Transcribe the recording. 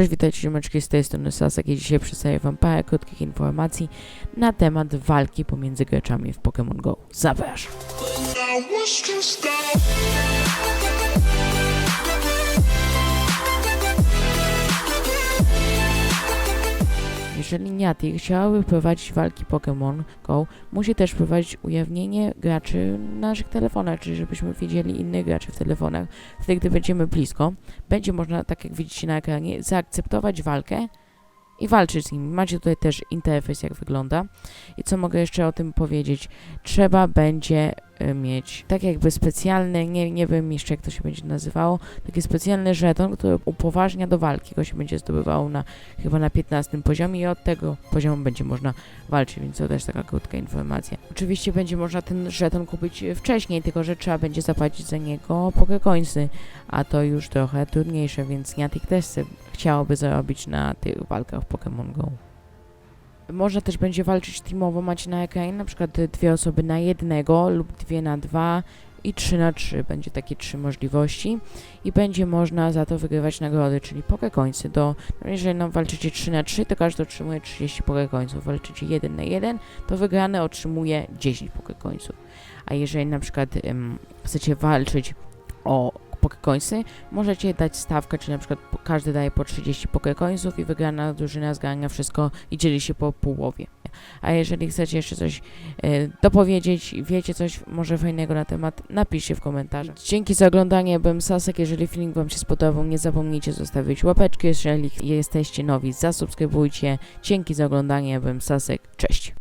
Cześć, witajcie ziomeczki, z tej strony Sasek i dzisiaj przedstawię wam parę krótkich informacji na temat walki pomiędzy graczami w Pokémon GO. Zapraszam! Jeżeli Niantic chciałaby prowadzić walki Pokémon GO, musi też prowadzić ujawnienie graczy na naszych telefonach, czyli żebyśmy widzieli innych graczy w telefonach. Wtedy, gdy będziemy blisko, będzie można, tak jak widzicie na ekranie, zaakceptować walkę i walczyć z nimi. Macie tutaj też interfejs, jak wygląda. I co mogę jeszcze o tym powiedzieć? Trzeba będzie mieć tak jakby specjalny, nie, nie wiem jeszcze jak to się będzie nazywało, taki specjalny żeton, który upoważnia do walki. Go się będzie zdobywało na chyba na 15 poziomie i od tego poziomu będzie można walczyć, więc to też taka krótka informacja. Oczywiście będzie można ten żeton kupić wcześniej, tylko że trzeba będzie zapłacić za niego pokecoinsy, a to już trochę trudniejsze, więc Niantic też chciałoby zarobić na tych walkach w Pokémon GO. Można też będzie walczyć teamowo, macie na ekranie na przykład dwie osoby na jednego lub dwie na dwa i trzy na trzy. Będzie takie trzy możliwości i będzie można za to wygrywać nagrody, czyli pokecoinsy do no jeżeli no, walczycie 3 na 3, to każdy otrzymuje 30 pokecoinsów. Walczycie 1 na 1, to wygrany otrzymuje 10 pokecoinsów. A jeżeli na przykład em, chcecie walczyć pokecoinsy, możecie dać stawkę, czyli na przykład każdy daje po 30 pokecoinsów i wygrana drużyna zgarnia wszystko i dzieli się po połowie. A jeżeli chcecie jeszcze coś e, dopowiedzieć, wiecie coś może fajnego na temat, napiszcie w komentarzach. Dzięki za oglądanie, byłem Sasek, jeżeli film wam się spodobał, nie zapomnijcie zostawić łapeczki, jeżeli jesteście nowi, zasubskrybujcie. Dzięki za oglądanie, byłem Sasek, cześć!